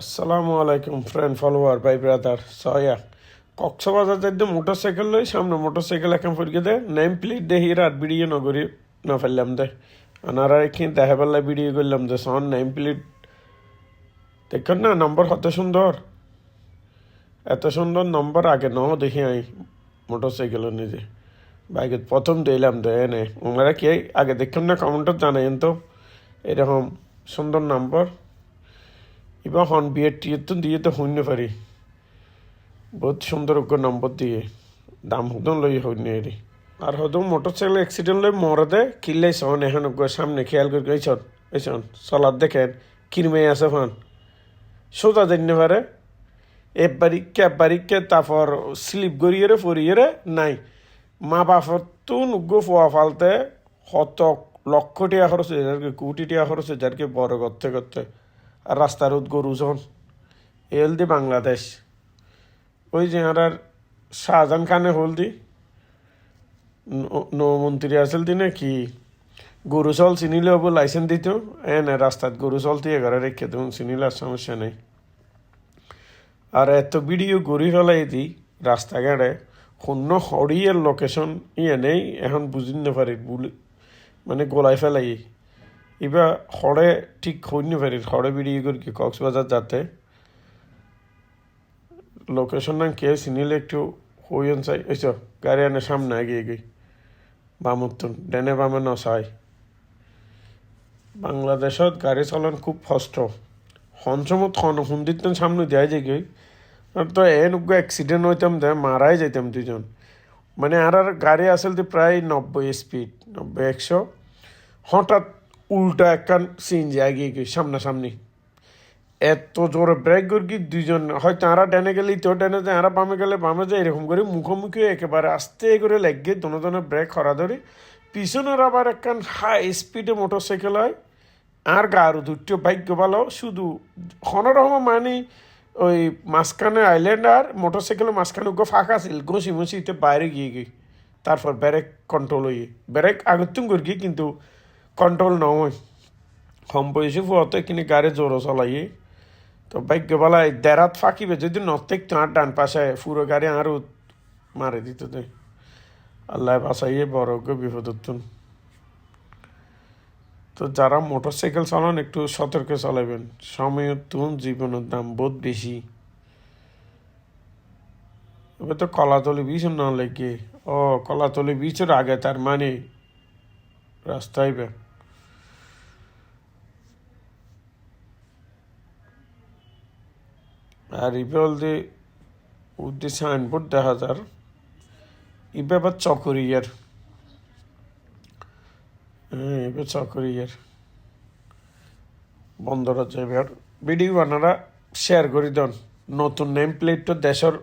আসসালামু আলাইকুম friend follower by brother সয়া। কক্সবাজার যাইতে মোটর সাইকেল লই, সামনে মোটর সাইকেল এখন ফুরকে দে নেম প্লেট দে হির, আর ভিডিও নগরি না ফেললাম দে। আনারা এখানে দেখা পেলা ভিডিও করলাম যে সন নেম প্লেট দেখেন না নম্বর কত সুন্দর। এত সুন্দর নম্বর আগে ন দেখি আই মোটর সাইকেলের নিজে। বাইকে প্রথম দিলাম তো এনে। ওনারা কে আগে দেখুন না কমেন্টত জানাইন তো। এরকম সুন্দর নম্বর এবার হন বিয়ের টিয়ে তো দিয়ে তো হইনে পারি। বহুত সুন্দর ওকে নম্বর দিয়ে। দাম হদম লই হইনে এরি। আর হদম মোটর সাইকেল অ্যাক্সিডেন্ট লই মরে দে কিনলে সন এখন ওকে সামনে খেয়াল করে এই চল এই চল চলার দেখেন কিরমে আছে ফান। সোজা জানতে পারে। এ বারিককে বারিককে তারপর স্লিপ গড়িয়ে রে ফরিয়ে রে, নাই। মা বাপর তো নুগ্গো ফোয়া ফালতে হত লক্ষ টিয়া খরচ হয়ে যার কোটি টিয়া খরচ হয়ে যারকে বড় করতে করতে। আর রাস্তার উদ গরুজন এল দি বাংলাদেশ। ওই যে আর শাহজাহান খানে হলদি নৌমন্ত্রী আসল দিনে কি? গরু চল চিনিলে হব লাইসেন্স দিত। এনে রাস্তাত গরু চল দিয়ে ঘরে রেখে দেবো চিনিলে আর সমস্যা নেই। আর এত ভিডিও গড়ি ফেলাই দি রাস্তাঘাটে শূন্য হরিয়ের লোকেশন ইয়ে নেই এখন বুঝি নাপারি বুলি মানে গোলাই ফেলাই এবার হরে ঠিক হইন পারি হরে ভিডিও করি কি কক্সবাজার যাতে। লোকেশন নাম কে চিনিলে একটু হইন চাই। ওইস গাড়ি আনে সামনে এগিয়ে গিয়ে বামুত্তন, ডেনে বামে নসাই। বাংলাদেশত গাড়ি চলন খুব কষ্ট। হনসমত হন হুন্দিত সামনে যায় যে গিয়ে তো এনুগ্য অ্যাক্সিডেন্ট হইতাম দে মারাই যাইতাম দুজন মানে আর আর গাড়ি আসল তো প্রায় নব্বই স্পিড নব্বই একশো। হঠাৎ উল্টা একখান সিন যায় গিয়ে গিয়ে, সামনাসামনি। এত জোরে ব্রেক করি দুইজন, হয়তো আরা ডেনে গেলে তো ডেনে যায়, আরা বামে গেলে, বামে যায়, এরকম করে মুখোমুখি একেবারে আস্তে করে লেগে দুজনে ব্রেক খরা ধরে পিছনের আবার একখান হাই স্পিডে মোটর সাইকেল হয়। আর গারু দুটো ভাগ্য ভালো, শুধু হনরহম মানে ওই মাঝখানে আইল্যান্ড আর মোটর সাইকেলের মাঝখানে গো ফাঁকা ছিল, ঘষি মুছিতে বাইরে গিয়ে গিয়ে, তারপর ব্রেক কন্ট্রোল হয়ে ব্রেক আগতুম করি কিন্তু কন্ট্রোল নয় কম বয়সে ফুয়াতে কিনে গাড়ি জোরো তো ভাগ্য বলাই দেরাত ফাঁকিবে, যদি নতেক তাঁর ডান পাশে পুরো গাড়ি আরও মারে দিত দে। আল্লাহ বাসাইয়ে বড় গো বিপদ তো যারা মোটর সাইকেল চালান, একটু সতর্ক চালাবেন সময় তুন জীবনের দাম বহুত বেশি এবার তো কলাতলি বিচ না লেগে ও কলাতলি বিচের আগে তার মানে রাস্তায় হলদি উদ্দি সাইনবোর্ড দেখা যার ইবে আবার চকরিয়ার হ্যাঁ এবার চকরিয়ার বন্দর যাবে আর ভিডিও আপনারা শেয়ার করে দেন। নতুন নেম প্লেটটা দেশের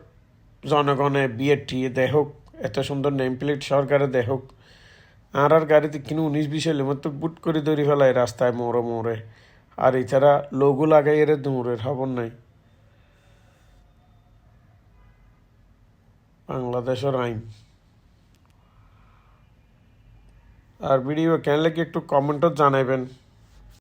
জনগণে বিয়ে টিয়ে দেহক এত সুন্দর নেম প্লেট সরকারে দেহক আর আর গাড়িতে কিনে উনিশ বিশ হলে মতো বুট করে দৌড়ি ফেলায় রাস্তায় মোড়ে মোড়ে। আর এছাড়া লঘু লাগাই এর দৌড়ের খবর নাই। বাংলাদেশের আইন। আর ভিডিও কেন লাগে একটু কমেন্টও জানাবেন